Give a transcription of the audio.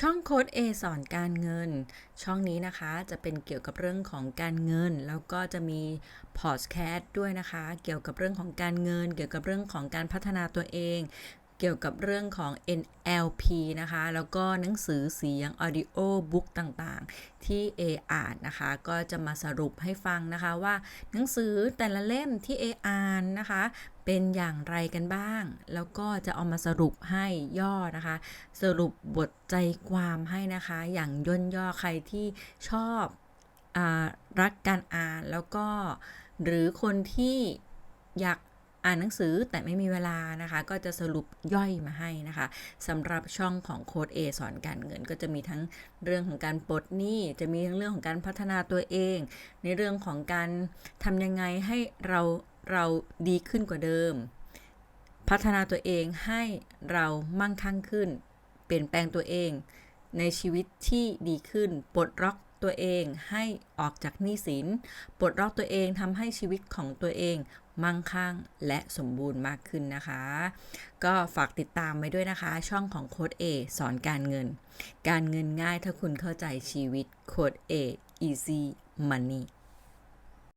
ช่องโค้ด A สอนการเงิน ช่องนี้นะคะจะเป็นเกี่ยวกับเรื่องของการเงิน แล้วก็จะมีพอดแคสต์ด้วยนะคะ เกี่ยวกับเรื่องของการเงิน เกี่ยวกับเรื่องของการพัฒนาตัวเอง เกี่ยวกับเรื่องของ NLP นะคะ แล้วก็หนังสือเสียง audio book ต่างๆ ที่ A อ่านนะคะ ก็จะมาสรุปให้ฟังนะคะว่าหนังสือแต่ละเล่มที่ A อ่านนะคะ เป็นอย่างไรกันบ้าง แล้วก็จะเอามาสรุปให้ย่อนะคะ สรุปบทใจความให้นะคะ อย่างย่นย่อใครที่ชอบอรักการอ่านแล้วก็หรือคนที่อยาก อ่านหนังสือแต่ไม่มีเวลานะคะ ก็จะสรุปย่อยมาให้นะคะสำหรับช่องของโค้ด A สอนการเงินก็จะมีทั้งเรื่องของการปลดหนี้ จะมีทั้งเรื่องของการพัฒนาตัวเอง ในเรื่องของการทำยังไงให้เราเราดีขึ้นกว่าเดิม พัฒนาตัวเองให้เรามั่งคั่งขึ้น เปลี่ยนแปลงตัวเองในชีวิตที่ดีขึ้น ปลดล็อก ตัวเองให้ออกจากหนี้สิน ปลดล็อกตัวเองทำให้ชีวิตของตัวเองมั่งคั่งและสมบูรณ์มากขึ้นนะคะ ก็ฝากติดตามไว้ด้วยนะคะ ช่องของโค้ด A สอนการเงิน การเงินง่ายถ้าคุณเข้าใจชีวิตโค้ด A easy money